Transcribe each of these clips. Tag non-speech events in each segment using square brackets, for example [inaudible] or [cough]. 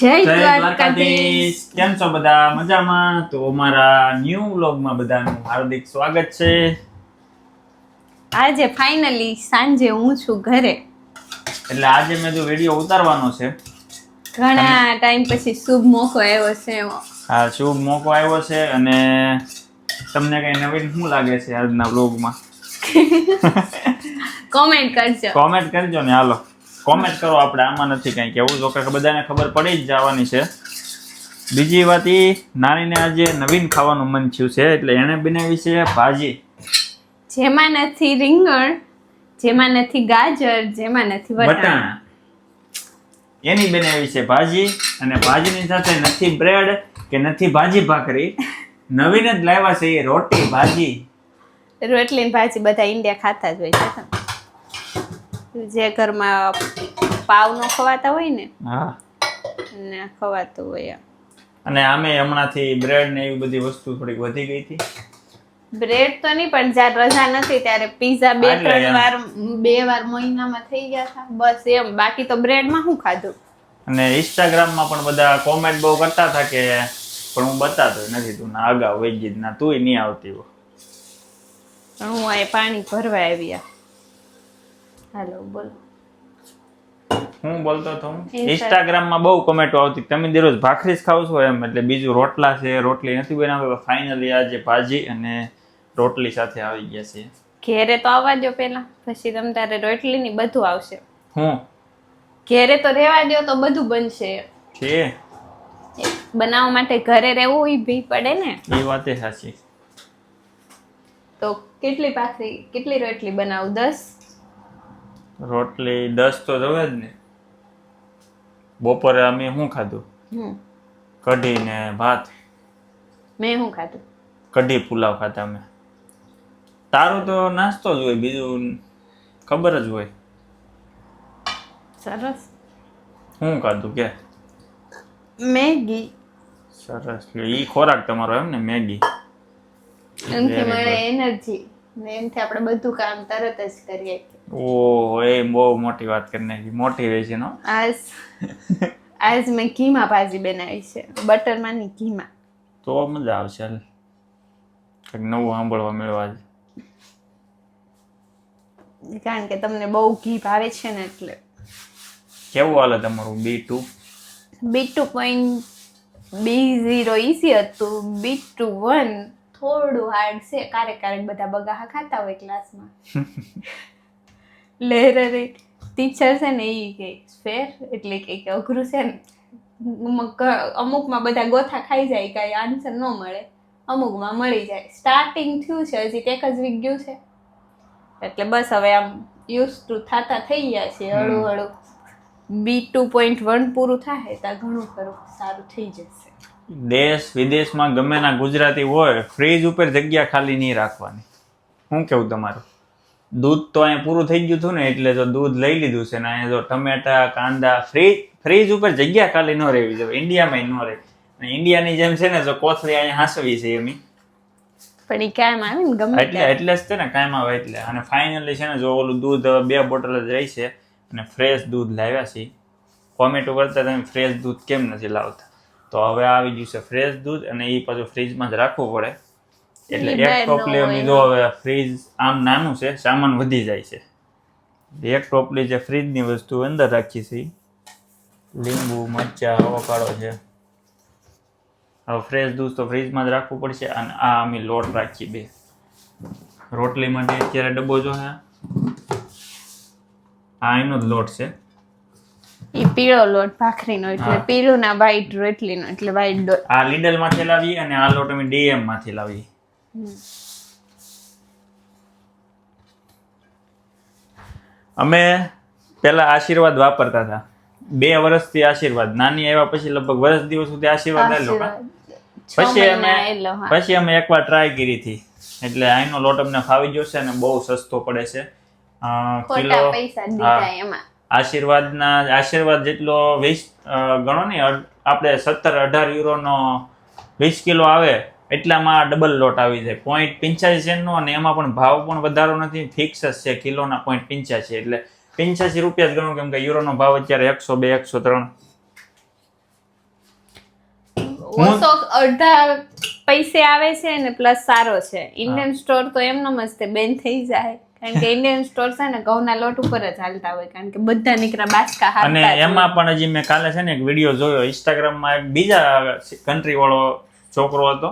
જય દ્વારકાધીશ. કેમ છો બધા? મજામાં? તો અમારા ન્યુ વ્લોગમાં બધાનું હાર્દિક સ્વાગત છે. આજે ફાઇનલી સાંજે હું છું ઘરે. એટલે આજે મેં જો વીડિયો ઉતારવાનો છે. ઘણા ટાઈમ પછી શુભ મોકો આવ્યો છે હા શુભ મોકો આવ્યો છે અને તમને કઈ નવીન શું લાગે છે આજના વ્લોગમાં? [laughs] કોમેન્ટ કરજો. કોમેન્ટ કરજો ને હાલો. કોમેન્ટ કરો આપણે આમાં નથી કંઈ કેવું જો કે બધાને ખબર પડી જ જવાની છે. બીજી વાત એ નાનીને આજે નવીન ખાવાનું મન થયું છે એટલે એણે બનાવી છે ભાજી. જેમાં નથી રીંગણ જેમાં નથી ગાજર જેમાં નથી વટાણા. એની બનાવી છે ભાજી અને ભાજીની સાથે નથી બ્રેડ કે નથી ભાજી ભાખરી. નવીન જ લાવ્યા છે એ રોટી ભાજી. રોટલી ભાજી બધા ઇન્ડિયા ખાતા જ હોય છે. જે ઘરમાં પાવ નો ખવાતા હોય ને હા. ને ખવાતું હોય. અને આમે હમણાંથી બ્રેડ ને એવી બધી વસ્તુ થોડીક વધી ગઈ હતી? બ્રેડ તો નહીં પણ જ્યારે રજા નથી ત્યારે પીઝા બે ત્રણ વાર બે વાર મહિનામાં થઈ ગયા હતા. બસ એમ. બાકી તો બ્રેડમાં શું ખાધું? અને ઇન્સ્ટાગ્રામમાં પણ બધા કોમેન્ટ બહુ કરતા હતા કે પણ હું બતાતો નથી તું ના અગાઉ ગઈ ના તું નહીં આવતી હો. હું આ પાણી ભરવા આવ્યા. હાલો બોલ. હું બોલતો હતો. ઇન્સ્ટાગ્રામમાં ઇન્સ્ટાગ્રામમાં બહુ કોમેન્ટો આવતી. તમે દરરોજ ભાખરી જ ખાવ છો એમ એટલે બીજું રોટલા છે રોટલી નથી બનાવતો ફાઇનલી આજે ભાજી અને રોટલી સાથે આવી ગયા છે. ઘેરે તો આવવા દો પહેલા પછી તમ તારે રોટલી ની બધું આવશે. હું? ઘેરે તો રહેવા દો તો બધું બનશે. છે. બનાવવા માટે ઘરે રહેવું ઈ ભી પડે ને? એ વાતે સાચી. તો કેટલી ભાખરી કેટલી રોટલી બનાવું? દસ? રોટલી દસ તો જવે જ ને. બપોરે અમે શું ખાધું? હમ કઢી ને ભાત. મેં શું ખાધું? કઢી પુલાવ ખાતા અમે. તારું તો નાસ્તો જ હોય બીજું ખબર જ હોય. સરસ. શું ખાધું કે? મેગી. સરસ. એ ખોરાક તમારો એમ ને મેગી. એનર્જી ને એનાથી આપણે બધું કામ તરત જ કરીએ. ઓહ એ બહુ મોટી વાત કરી નાખી. મોટિવેશન આજ આજ મેં ઘીમાં ભાજી બનાવી છે. બટરમાં ની ઘીમાં. તો મજા આવશે હાલ. કંઈક નવું સાંભળવા મળ્યું આજે. કારણ કે તમને બહુ ઘી ભાવે છે ને એટલે. કેવું હાલે તમારું? B two B two point B zero easy હતું. બી ટુ વન થોડું હાર્ડ છે. ક્યારેક ક્યારેક બધા બગાહા ખાતા હોય ક્લાસમાં લહેરે ટીચર છે ને એ કે ફેર એટલે કે કે અઘરું છે ને. અમુકમાં બધા ગોથા ખાઈ જાય કાંઈ આન્સર ન મળે. અમુકમાં મળી જાય. સ્ટાર્ટિંગ થયું છે હજી એક જ વીક ગયું છે. એટલે બસ હવે આમ યુઝ ટુ થતા થઈ ગયા છે હળું હળું. બી ટુ પોઈન્ટ વન પૂરું થાય ત્યાં ઘણું ખરું સારું થઈ જશે. દેશ વિદેશમાં ગમે ના ગુજરાતી હોય ફ્રીજ ઉપર જગ્યા ખાલી નહીં રાખવાની. શું કેવું તમારું? દૂધ તો અહીંયા પૂરું થઈ ગયું હતું ને એટલે જો દૂધ લઈ લીધું છે ને અહીંયા જો ટમેટા કાંદા ફ્રીજ ફ્રીજ ઉપર જગ્યા ખાલી ન રહેવી જોઈએ ઇન્ડિયામાં ન રહે અને ઇન્ડિયાની જેમ છે ને જો કોથળી અહીંયા હાંસવી છે એમ પણ એ કાયમ આવે ને ગમે એટલે એટલે જ છે ને કાયમ આવે એટલે. અને ફાઇનલી છે ને જો ઓલું દૂધ બે બોટલ જ રહી છે અને ફ્રેશ દૂધ લાવ્યા છે. કોમેન્ટો કરતા તમે ફ્રેશ દૂધ કેમ નથી લાવતા? તો હવે આવી ગયું છે ફ્રેશ દૂધ અને એ પાછું ફ્રીજમાં જ રાખવું પડે. એટલે એક ટોપલી અમે જો હવે ફ્રીજ આમ નાનું છે સામાન વધી જાય છે. એક ટોપલી જે ફ્રીજની વસ્તુ અંદર રાખી છે લીંબુ મરચા અવકાળો છે. હવે ફ્રેશ દૂધ તો ફ્રીજમાં જ રાખવું પડશે અને આ અમે લોટ રાખીએ બે. રોટલી માટે અત્યારે ડબ્બો જો હે આ એનો જ લોટ છે. એ પીળો લોટ ભાખરીનો એટલે. પીળું ના વ્હાઈટ રોટલીનો એટલે વ્હાઈટ આ લીડલમાંથી લાવીએ અને આ લોટ અમે ડીએમમાંથી લાવી અમે પેલા આશીર્વાદ વાપરતા હતા. બે વર્ષથી આશીર્વાદ. નાની આવ્યા પછી લગભગ વર્ષ દિવસ સુધી આશીર્વાદ આવેલો પછી અમે. પછી અમે એકવાર ટ્રાય કરી હતી. એટલે અહીંનો લોટ અમને ફાવી ગયો છે અને બહુ સસ્તો પડે છે. કિલો પૈસા દીધા. એમાં. આશીર્વાદના આશીર્વાદ જેટલો વીસ ગણો ને આપણે સત્તર અઢાર યુરોનો વીસ કિલો આવે એટલામાં ડબલ લોટ આવી જાય. પોઈન્ટ પિંચ્યાસી સેન્ટનો અને એમાં પણ ભાવ પણ વધારો નથી ફિક્સ જ છે કિલોના પોઈન્ટ પિંચ્યાસી. એટલે પિંચ્યાસી રૂપિયા જ ગણો કેમ કે યુરોનો ભાવ અત્યારે એકસો બે એકસો ત્રણ. અડધા પૈસે આવે છે ને પ્લસ સારો છે. ઇન્ડિયન સ્ટોર તો એમનો મસ્ત બેન થઈ જાય. કારણ કે ઇન્ડિયન સ્ટોર છે ને ઘઉંના લોટ ઉપર જ હાલતા હોય કારણ કે બધા નીકળ્યા બાસકા અને. એમાં પણ હજી મેં કાલે છે ને એક વીડિયો જોયો ઇન્સ્ટાગ્રામમાં એક બીજા કન્ટ્રી વાળો છોકરો હતો.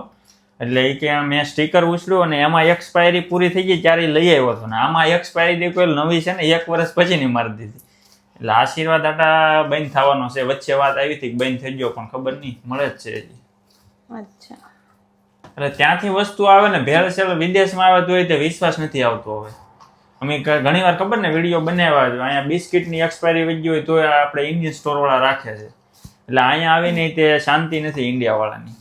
એટલે એ કે મેં સ્ટીકર ઉછળ્યું અને એમાં એક્સપાયરી પૂરી થઈ ગઈ ત્યારે લઈ આવ્યો હતો. ને આમાં એક્સપાયરી કોઈ નવી છે ને એક વર્ષ પછી ની મારી દીધી. એટલે આશીર્વાદ આટા બંધ થવાનો છે. વચ્ચે વાત આવી હતી બંધ થઈ ગયો પણ ખબર નહીં મળે જ છે હજી. અચ્છા. એટલે ત્યાંથી વસ્તુ આવે ને ભેળસેળ વિદેશમાં આવે તો તે વિશ્વાસ નથી આવતો હવે. અમે ઘણી વાર ખબર ને વીડિયો બનાવ્યા છે અહીંયા બિસ્કિટની એક્સપાયરી વહી ગઈ હોય તો આપણે ઇન્ડિયન સ્ટોરવાળા રાખે છે. એટલે અહીંયા આવીને તે શાંતિ નથી ઇન્ડિયા વાળાની.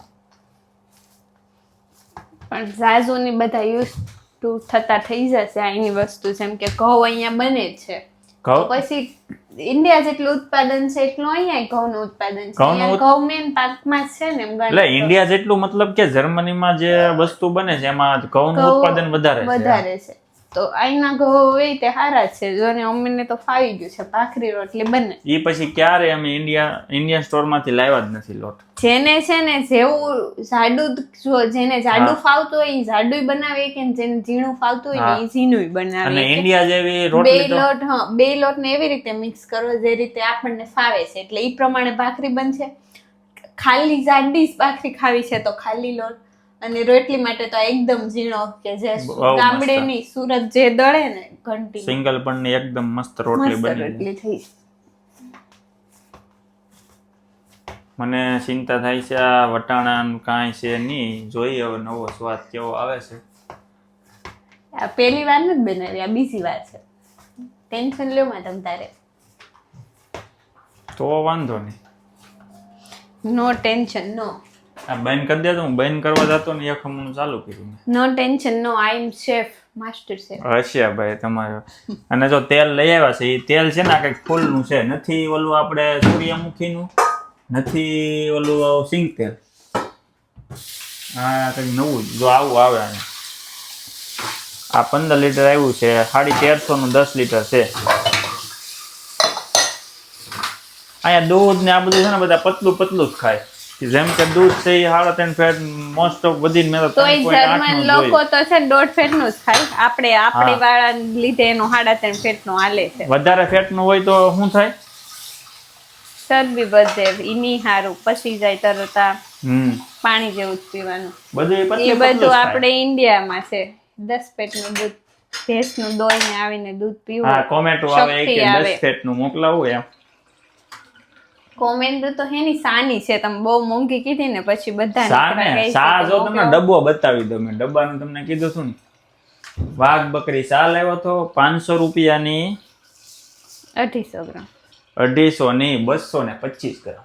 પણ ઝાઝોની બધા યુઝ ટુ થતા થઈ જશે અહીંની વસ્તુ જેમ કે ઘઉં અહીંયા બને છે. પછી ઇન્ડિયા જેટલું ઉત્પાદન છે એટલું અહીંયા ઘઉંનું ઉત્પાદન છે. ઘઉં મેન પાકમાં છે ને એટલે ઇન્ડિયા જેટલું મતલબ કે જર્મનીમાં જે વસ્તુ બને છે એમાં ઘઉંનું ઘઉં ઉત્પાદન વધારે વધારે છે. તો આઈના ઘઉં હોય તે સારા છે. જો ને અમીને તો ફાવી ગયું છે. ભાખરી રોટલી બને. એ પછી ક્યારે અમે ઇન્ડિયા ઇન્ડિયન સ્ટોરમાંથી લાવ્યા જ નથી લોટ. જેને છે ને જેવું જાડું જો જેને જાડું ફાવતું હોય એ જાડું બનાવે કે જેને ઝીણું ફાવતું હોય ને એ ઝીણું બનાવે અને ઇન્ડિયા જેવી બે રોટલી લોટ હા બે લોટ ને એવી રીતે મિક્સ કરો જે રીતે આપણને ફાવે છે. એટલે એ પ્રમાણે ભાખરી બનશે. ખાલી જાડી જ ભાખરી ખાવી છે તો ખાલી લોટ અને રોટલી માટે તો એકદમ ઝીણો કે જે. ગામડેની સુરત જે દળે ને ઘંટી. સિંગલ પણ ની એકદમ મસ્ત રોટલી બની રોટલી થઈ. મને ચિંતા થાય છે આ વટાણાનું કાંઈ છે નહીં. જોઈએ હવે નવો સ્વાદ કેવો આવે છે. આ પહેલી વાર નથી બનાવી આ બીજી વાર છે. ટેન્શન લ્યો માં તમ તારે. તો વાંધો નહીં. નો ટેન્શન નો આ બંધ કરી દેતો હું બંધ કરવા જતો ને એક હમણું ચાલુ કર્યું. No tension no I am chef master chef હશે ભાઈ તમારે. અને જો તેલ લઈ આવ્યા છે એ તેલ છે ને આ કંઈક ફૂલનું છે નથી ઓલું આપણે સૂર્યમુખીનું નથી ઓલું સિંગ તેલ. આ કંઈક નવું જ. જો આવું આવે આને. આ પંદર લીટર આવ્યું છે સાડી તેરસો નું દસ લીટર છે. અહીંયા દૂધ ને આ બધું છે ને બધા પતલું પતલું જ ખાય. જેમ કે દૂધ છે એ સાડા ત્રણ ફેટ મોસ્ટ ઓફ વધીને મેં તો જર્મન લોકો તો છે ને દોઢ ફેટનું જ ખાય. આપણે આપણે વાળા લીધે એનો સાડા ત્રણ ફેટ નો હાલે છે. વધારે ફેટનું હોય તો શું થાય? ચરબી વધે ઈની હારું પસી જાય તરત પાણી જેવું જ પીવાનું. બધું એ બધું આપણે ઇન્ડિયામાં છે. દસ પેટનું દૂધ ભેંસનું દોઈ ને આવીને દૂધ પીવું. કોમેન્ટો આવે કે આવે. દસ ફેટનું મોકલાવું એમ. કોમેન્ટ તો હેની સાની છે તમે બહુ મોંઘી કીધી ને પછી બધા સાને? સા જો તમને ડબ્બો બતાવી દો મેં ડબ્બાનું તમને કીધું હતું ને. વાઘ બકરી સા લાવ્યો તો પાંચસો રૂપિયાની અઢીસો ગ્રામ. અઢીસો ની બસો ને પચીસ ગ્રામ.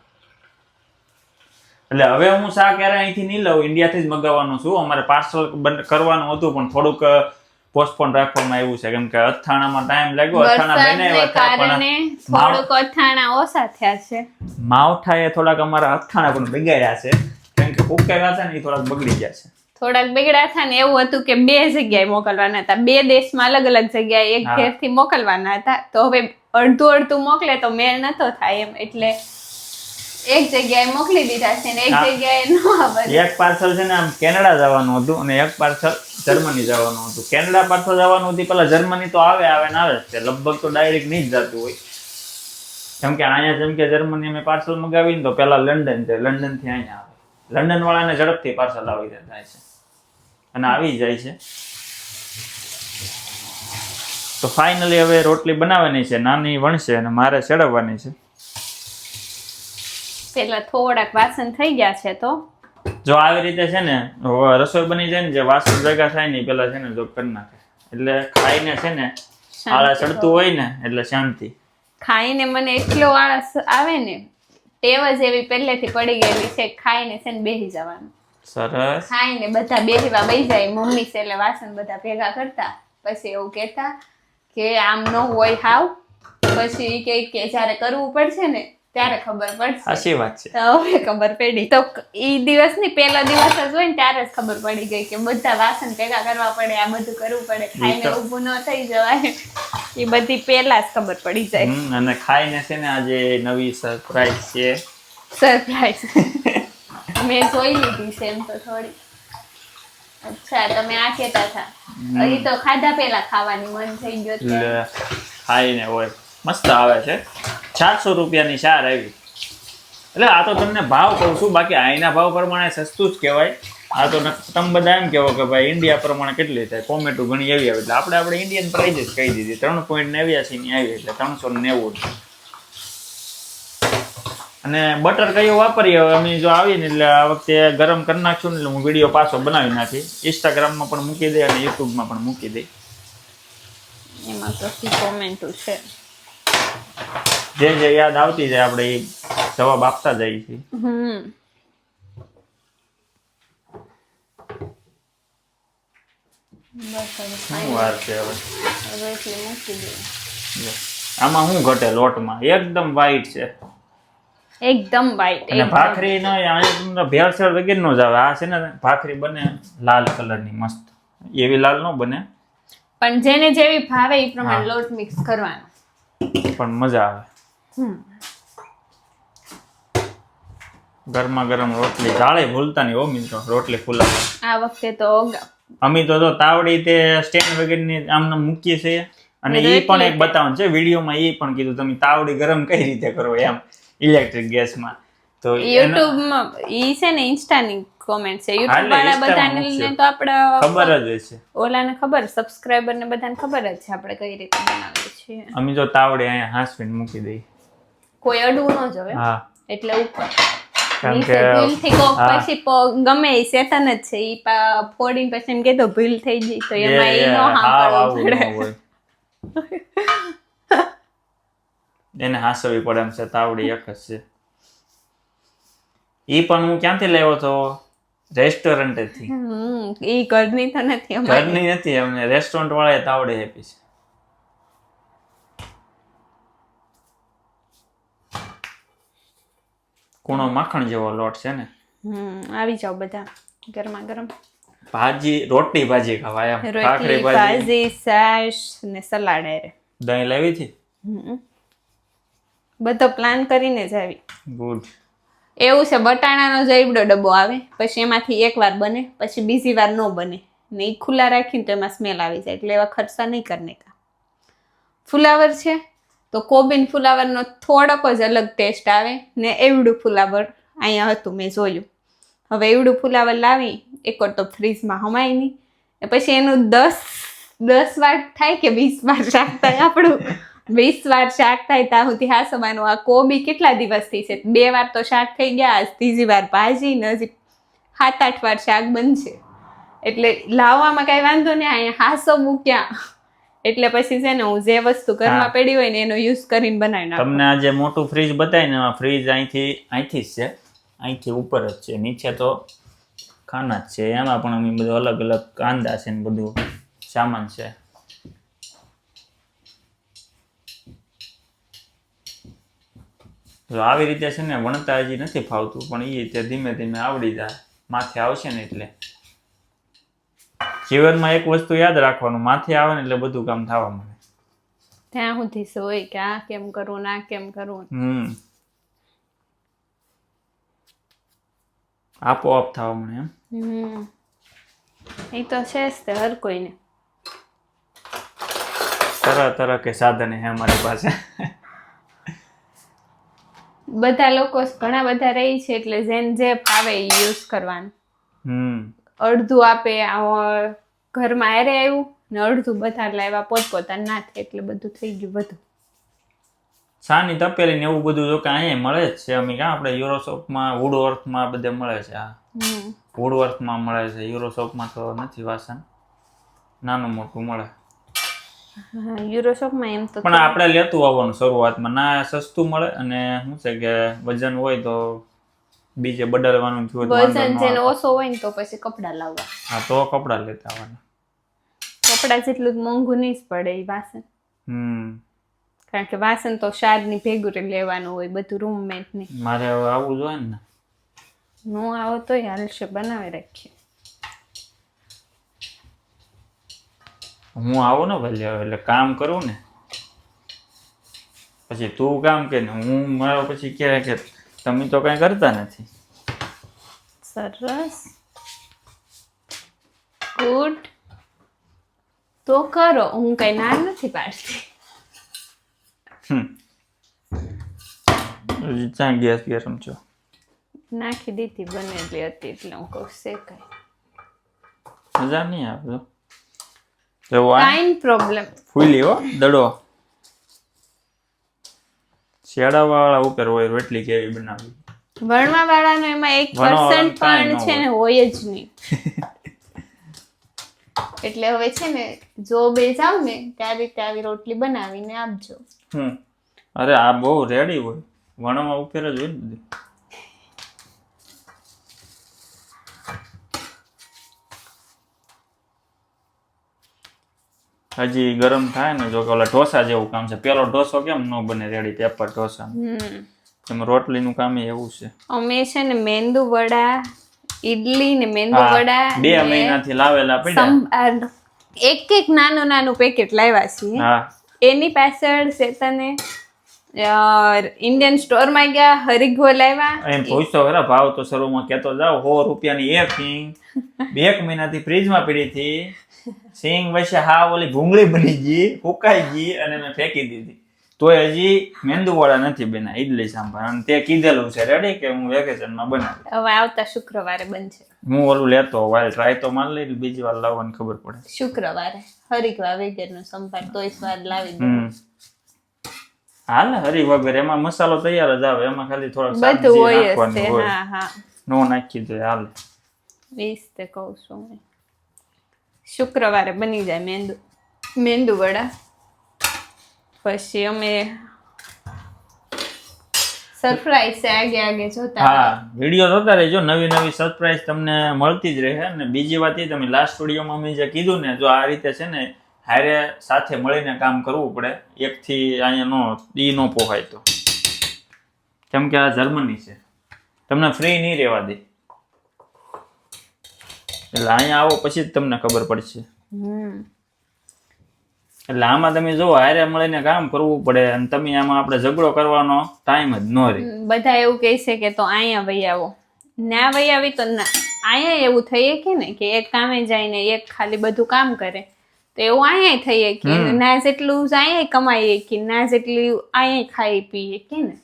એટલે હવે હું શા ક્યારે અહીંથી નહીં લઉં ઇન્ડિયાથી જ મગાવવાનો છું. અમારે પાર્સલ કરવાનું હતું પણ થોડુંક પોસ્ટપોન રાખવામાં આવ્યું છે. કેમ કે અથાણામાં ટાઈમ લાગ્યો. અથાણા બનાવ્યા હતા પણ થોડુંક અથાણા ઓછા થયા છે. માવઠા એ થોડાક અમારા અથાણા પણ બગાડ્યા છે. કેમ કે ઉકેલા છે ને એ થોડાક બગડી ગયા છે. થોડાક બગડ્યા હતા ને એવું હતું કે બે જગ્યાએ મોકલવાના હતા. બે દેશમાં અલગ અલગ જગ્યાએ એક. ઘેરથી મોકલવાના હતા. તો હવે અડધું અડધું મોકલે તો મેળ નતો થાય એમ. એટલે એક જગ્યાએ મોકલી દીધા છે ને એક જગ્યાએ નો આવે એક પાર્સલ છે ને આમ કેનેડા જવાનું હતું અને એક પાર્સલ જર્મની જવાનું હતું. કેનેડા પાર્સલ જવાનું હતું પેલા જર્મની તો આવે આવે ને આવે જ છે. લગભગ તો ડાયરેક્ટ નહીં જ જતું હોય. જેમ કે અહીંયા જેમ કે જર્મની અમે પાર્સલ મગાવીને તો પેલા લંડન છે. લંડનથી અહીંયા આવે. લંડન વાળાને ઝડપથી પાર્સલ આવી જાય છે. અને આવી જાય છે. તો ફાઇનલી હવે રોટલી બનાવવાની છે. નાની વણશે અને મારે ચડવવાની છે. પેલા થોડાક વાસણ થઈ ગયા છે તો. જો આવી રીતે છે ને રસોઈ બની જાય ને જે વાસણ ભેગા થાય ને પેલા છે ને જો કરી નાખે. એટલે ખાઈને છે ને આળસ ચડતું હોય ને એટલે શાંતિ. ખાઈને મને એટલો આળસ આવે ને ટેવ જ એવી પહેલેથી પડી ગયેલી છે ખાઈને છે ને બેસી જવાનું. સરસ. ખાઈને બધા બેસવા બેસી જાય મમ્મી છે એટલે વાસણ બધા ભેગા કરતા. પછી એવું કહેતા કે આમ ન હોય હાવ. પછી કે કે જ્યારે કરવું પડશે ને ત્યારે ખબર પડશે. સાચી વાત છે? હવે ખબર પડી. તો ઈ દિવસની પહેલા દિવસ જ હોય ને ત્યારે જ ખબર પડી ગઈ કે બધા વાસણ ભેગા કરવા પડે આ બધું કરવું પડે. ખાઈને. ઊભું ન થઈ જવાય. એ બધી પહેલા જ ખબર પડી જાય. અને ખાઈને છે ને આજે નવી સરપ્રાઈઝ છે. સરપ્રાઈઝ મેં જોઈ લીધી છે એમ તો થોડી. અચ્છા તમે આ કેતા હતા. એ તો ખાધા પેલા ખાવાની મન થઈ ગયો ખાઈને હોય. મસ્ત આવે છે. ચારસો રૂપિયાની ચાર આવી. એટલે આ તો તમને ભાવ કહું છું, બાકી અહીંના ભાવ પ્રમાણે સસ્તું જ કહેવાય. આ તો તમે બધા એમ કહેવો કે ભાઈ ઇન્ડિયા પ્રમાણે કેટલી થાય? ટોમેટો ઘણી આવી આવે એટલે આપણે આપણે ઇન્ડિયન પ્રાઇઝ જ કહી દીધી. ત્રણ પોઈન્ટ નેવ્યાસી ની આવી એટલે ત્રણસો નેવું. અને બટર કયો વાપરીએ અમે જો આવીને એટલે આ વખતે ગરમ કરી નાખશું એટલે હું વીડિયો પાછો બનાવી નાખી ઇન્સ્ટાગ્રામમાં પણ મૂકી દઈ અને યુટ્યુબમાં પણ મૂકી દઈ એમાં તો કોમેન્ટો છે? જે જે યાદ આવતી જાય આપણે એ જવાબ આપતા જઈએ છીએ. હમ. શું વાર છે હવે. આમાં શું ઘટે લોટમાં? એકદમ વાઈટ છે. એકદમ white અને ભાખરી નો તમને ભેળસેળ વગેરે નો જ આવે. આ છે ને ભાખરી બને લાલ કલરની મસ્ત. એવી લાલ નો બને. પણ જેને જેવી ભાવે એ પ્રમાણે લોટ મિક્સ કરવાનો. પણ મજા આવે. ગરમા ગરમ રોટલી જાળે ભૂલતા નહીં હો મિત્રો રોટલી ફુલાવા આ વખતે તો અમે તો જો તાવડી તે સ્ટેન્ડ વગેરેની આમને મૂકીએ છીએ અને એ પણ એક બતાવવાનું છે વિડીયોમાં એ પણ કીધું તમે તાવડી ગરમ કઈ રીતે કરો? એમ ઇલેક્ટ્રિક ગેસમાં. તો એના- યુટ્યુબમાં ઈ છે ને ઇન્સ્ટા ની કોમેન્ટ છે. યુટ્યુબ વાળા બધાને તો આપણે ખબર જ હશે ઓલાને ખબર સબસ્ક્રાઇબર ને બધાને ખબર જ છે આપણે કઈ રીતે બનાવીએ છીએ. અમે જો તાવડી અહીંયા હાંસવીને મૂકી દઈ કોઈ અડવું ન જવે એટલે ઉપર. કારણ નીચે કે ભૂલથી કોક પછી ગમે એ શેતાન જ છે. ઈ ફોડીને પછી એમ કહેતો ભૂલ થઈ ગઈ. તો એમાં એ નો પડે. એને હાંસવી પડે એમ છે. તાવડી એક જ છે. ઈ પણ હું ક્યાંથી લેવો તો? રેસ્ટોરન્ટેથી હમ ઈ ઘરની તો નથી ઘરની નથી અમને. રેસ્ટોરન્ટ વાળા તાવડી આપી છે. કૂણો માખણ જેવો લોટ છે ને. હમ આવી જાઓ બધા ગરમા ગરમ. ભાજી રોટલી ભાજી ખાવાય એમ. રોટલી ભાખરી ભાજી. ભાજી ને સલાડ એરે. દહીં લાવી હતી? બધો પ્લાન કરીને જ આવી. ગુડ. એવું છે બટાણાનો જઈબડો ડબ્બો આવે પછી એમાંથી એક વાર બને પછી બીજી વાર ન બને. ને એ ખુલ્લા રાખીને તો એમાં સ્મેલ આવી જાય એટલે એવા ખર્ચા નહીં કરને કા ફુલાવર છે? તો કોબીન ફુલાવરનો થોડોક જ અલગ ટેસ્ટ આવે ને એવડું ફુલાવર અહીંયા હતું મેં જોયું. હવે એવડું ફુલાવર લાવી એકવાર તો ફ્રીજમાં હમાય નહીં. પછી એનું દસ દસ વાર થાય કે વીસ વાર શાક થાય આપણું? વીસ વાર શાક થાય ત્યાં સુધી હા સમાનું આ કોબી કેટલા દિવસથી છે? બે વાર તો શાક થઈ ગયા, આજ ત્રીજી વાર ભાજી ને હજી સાત, આઠ વાર શાક બનશે. એટલે લાવવામાં કાંઈ વાંધો નહીં, અહીંયા હાસો મૂક્યા. એટલે પછી છે ને હું જે વસ્તુ ઘરમાં પડી હોય ને એનો યુઝ કરીને બનાવી નાખું. તમને આ જે મોટું ફ્રીજ બતાવીને એમાં ફ્રીજ અહીંથી અહીંથી જ છે. અહીંથી ઉપર જ છે. નીચે તો ખાના જ છે. એમાં પણ અમે બધું અલગ અલગ કાંદા છે ને બધું સામાન છે. તો આવી રીતે છે ને વણતા હજી નથી ફાવતું પણ એ રીતે ધીમે ધીમે આવડી જાય. માથે આવશે ને એટલે. જીવનમાં એક વસ્તુ યાદ રાખવાનું માથે આવે ને એટલે બધું કામ થવા માંડે ત્યાં સુધી હોય કે આ કેમ કરવું ના કેમ કરવું હમ. આપોઆપ થવા માંડે એમ. હમ. એ તો છે જ તે હર કોઈને. તરહ તરહ કે સાધન હે અમારી પાસે. બધા લોકો ઘણા બધા રહી છે એટલે જેન જે ફાવે યુઝ કરવાનું. હમ. અડધું આપે ઘરમાં એરે આવ્યું ને અડધું બધા લાવ્યા પોતપોતાના નાથે એટલે બધું થઈ ગયું બધું સાની તપેલી ને એવું બધું જો કે અહીંયા મળે જ છે. અમે ક્યાં આપણે યુરોશોપમાં વુડવર્થમાં બધે મળે છે આ. હમ. વુડવર્થમાં મળે છે. યુરોશોપમાં તો નથી વાસણ. નાનું મોટું મળે. યુરોશોપમાં એમ તો પણ આપણે લેતું આવવાનું શરૂઆતમાં. ના સસ્તું મળે અને શું છે કે વજન હોય તો બીજે બદલવાનું થયું તો વજન ન જેને ઓછો હોય ને તો પછી કપડાં લાવવા. હા તો કપડાં લેતા આવવાના. કપડાં જેટલું મોંઘું નહીં જ પડે એ વાસણ. હમ. કારણ કે વાસણ તો શાદની ભેગું લેવાનું હોય બધું રૂમમેટની મારે હવે આવવું જોઈએ ને. નો આવો તોય હાલશે બનાવી રાખીએ. હું આવું ને ભલે એટલે કામ કરું ને. પછી તું કામ કે ને હું મારો પછી કહે કે તમે તો કઈ કરતા નથી. સરસ. ગુડ તો કરો. હું કઈ ના નથી પાડતી. ચા ગેસ ગરમ છો? નાખી દીધી બનેલી હતી એટલે હું કહું શેકાય મજા નહીં આવતો કાઈન પ્રોબ્લેમ ફૂલી હો દડો. શિયાળાવાળા ઉપર હોય રોટલી કેવી બનાવી વણવા વાળાનો એમાં એક પર્સન્ટ પણ છે ને હોય. જ નહીં. [laughs] એટલે હવે છે ને જો બે જાવ ને ત્યાં આવી રોટલી બનાવીને આપજો. હમ. અરે આ બહુ રેડી હોય. વણવા ઉપર જ હોય ને હજી ગરમ થાય ને જો કે ઓલા ઢોસા જેવું કામ છે. પેલો ઢોસો કેમ ન બને રેડી પેપર ઢોસા? એમાં રોટલીનું કામ એવું છે. અમે છે ને મેંદુ વડા ઈડલી ને મેંદુ વડા બે મહિનાથી લાવેલા પડ્યા. એક એક નાનું નાનું પેકેટ લાવ્યા છીએ. એની પાછળ શેતને ઇન્ડિયન સ્ટોરમાં ગયા હરિગો લાવ્યા. એમ પૂછતો ખરા ભાવ તો શરૂમાં કેતો જાવ સો રૂપિયાની એક સિંગ [laughs] બે એક મહિનાથી ફ્રીજમાં પડી હતી. સિંગ વચ્ચે હા ઓલી ભૂંગળી બની ગઈ ફૂકાઈ ગઈ અને મેં ફેંકી દીધી. તોય હજી મેંદુવાળા નથી બન્યા ઈડલી સાંભાર અને તે કીધેલું છે રેડી કે હું વેકેશનમાં બનાવી? હવે આવતા શુક્રવારે બનશે. હું ઓલું લેતો વાર ટ્રાય તો માર લઈ બીજી વાર લાવવાની ખબર પડે. શુક્રવારે. હરિગવા વગેરેનો સંભાર તોય સ્વાદ લાવી દે હાલ હરી વગર એમાં મસાલો તૈયાર જ આવે એમાં ખાલી થોડોક બધું હોય હા હા. નો નાખી દે હાલ. વીસ તે કહું છું શુક્રવારે બની જાય મેંદુ મેંદુ વડા. પછી અમે સરપ્રાઈઝ આગે આગે જોતા હા વીડિયો જોતા રહેજો. નવી નવી સરપ્રાઈઝ તમને મળતી જ રહે અને બીજી વાત એ તમે લાસ્ટ સ્ટુડિયોમાં અમે જે કીધું ને જો આ રીતે છે ને હારે સાથે મળીને કામ કરવું પડે. એકથી અહીંયા નો ઈ નો પોહાય તો. કેમ કે આ જર્મની છે. તમને ફ્રી નહીં રહેવા દે. એટલે અહીંયા આવો પછી જ તમને ખબર પડશે. એટલે આમાં તમે જો હારે મળીને કામ કરવું પડે અને તમે આમાં આપણે ઝઘડો કરવાનો ટાઈમ જ ન રહે. બધા એવું કહે છે કે તો અહીંયા વહી આવો. ના વહી આવી તો ના અહીંયા એવું થઈએ કે ને કે એક કામે જાય ને એક ખાલી બધું કામ કરે. તો એવું અહીંયા થઈએ કે ના. જેટલું અહીંયા કમાઈએ કે ના જેટલું અહીંયા ખાઈ પીએ કે ને.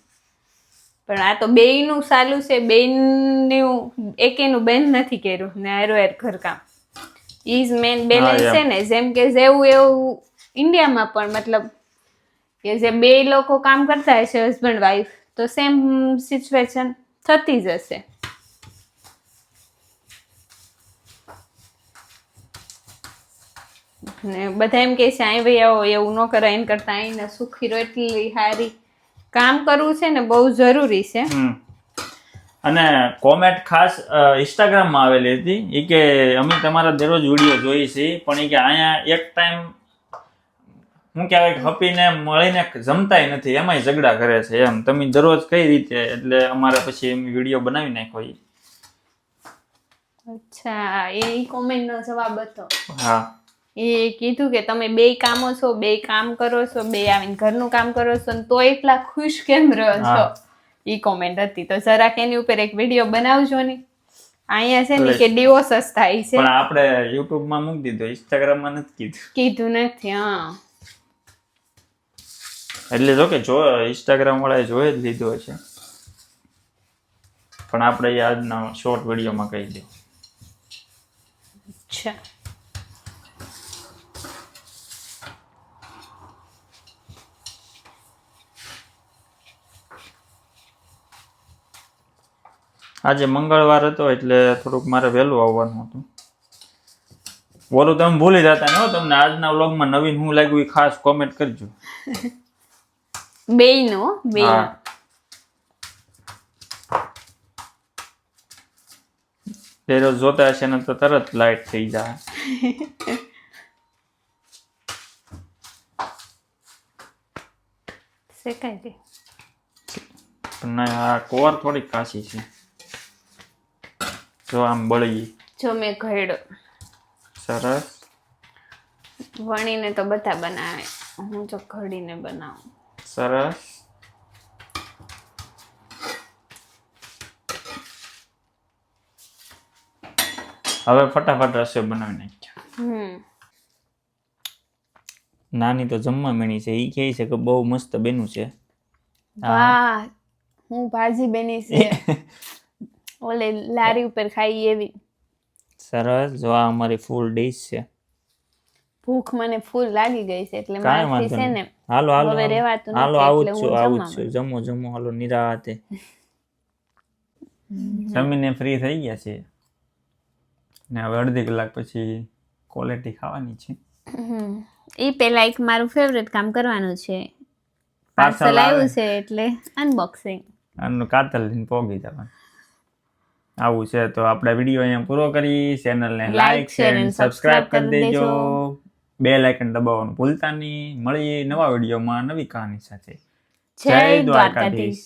પણ આ તો બેયનું સાલું છે બેયનું એકેનું બેન નથી કર્યું ને હાર ઘરકામ ઇઝ મેન બેલેન્સ છે ને જેમ કે જેવું એવું ઇન્ડિયામાં પણ મતલબ કે જે બે લોકો કામ કરતા હશે હસબન્ડ વાઈફ તો સેમ સિચ્યુએશન થતી જ હશે. ને બધા એમ કે છે અહીં ભાઈ આવો એવું ન કરાય એમ કરતા અહીંને સુખી રોટલી એટલી હારી. કામ કરવું છે ને બહુ જરૂરી છે. અને કોમેન્ટ ખાસ ઇન્સ્ટાગ્રામમાં આવેલી હતી. એ કે અમે તમારા દરરોજ વીડિયો જોઈએ છીએ પણ એ કે અહીંયા એક ટાઈમ હું કહેવાય કે હપીને મળીને જમતાય નથી એમાંય ઝઘડા કરે છે એમ. તમે દરરોજ કઈ રીતે એટલે અમારે પછી એમ વીડિયો બનાવી નાખો એ અચ્છા એ કોમેન્ટનો જવાબ હતો. હા. એ કીધું કે તમે બે કામો છો બે કામ કરો છો બે આવીને ઘરનું કામ કરો છો ને તો એટલા ખુશ કેમ રહો છો. ઈ કોમેન્ટ હતી. તો જરાક એની ઉપર એક વીડિયો બનાવજો ને. અહીંયા છે ને કે ડિવોર્સ થાય છે. પણ આપણે યુટ્યુબમાં મૂકી દીધો ઇન્સ્ટાગ્રામમાં નથી કીધું. કીધું નથી હા. એટલે જો કે જો ઇન્સ્ટાગ્રામ વાળાએ જોઈ જ લીધો છે. પણ આપણે આજના શોર્ટ વિડીયોમાં કહી દઉં અચ્છા. આજે મંગળવાર હતો એટલે થોડુંક મારે વહેલું આવવાનું હતું. બોલું તમે ભૂલી જતા ને હો તમને આજના વ્લોગમાં નવીન હું લાગ્યું એ ખાસ કોમેન્ટ કરજો. બેયનો બેયનું. દરરોજ જોતા હશે ને તો તરત લાઈટ થઈ જાય. શેકાય છે પણ આ કોર થોડીક કાચી છે. જો આમ બળી. જો મેં ઘડ્યો સરસ. વણીને તો બધા બનાવે. હું જો ઘડીને બનાવું. સરસ. હવે ફટાફટ રસોઈ બનાવી નાખ્યા હમ. નાની તો જમવા મેણી છે. ઈ કહે છે કે બહુ મસ્ત બેનું છે. વાહ. હું ભાજી બેની છે. [laughs] ઓલે લારી ઉપર ખાઈ એવી. સરસ જો આ અમારી ફૂલ ડીશ છે. ભૂખ મને ફૂલ લાગી ગઈ છે એટલે મારથી છે ને હાલો હાલો હવે રહેવાતું નથી હાલો આવું છું આવું છું. જમો જમો હાલો નિરાતે જમીને ફ્રી થઈ ગયા છે ને હવે અડધી કલાક પછી ક્વોલિટી ખાવાની છે. એ પેલા એક મારું ફેવરેટ કામ કરવાનું છે. પાર્સલ આવ્યું છે એટલે અનબોક્સિંગ આનું કાતલ લઈને પોગી જવાનું. આવું છે તો આપણે વીડિયો અહીંયા પૂરો કરી ચેનલને લાઈક શેર and સબસ્ક્રાઇબ કરી દેજો. બે લાઇકન દબાવવાનું ભૂલતા નહીં. મળીએ નવા વિડીયોમાં નવી કહાની સાથે. જય દ્વારકાધીશ.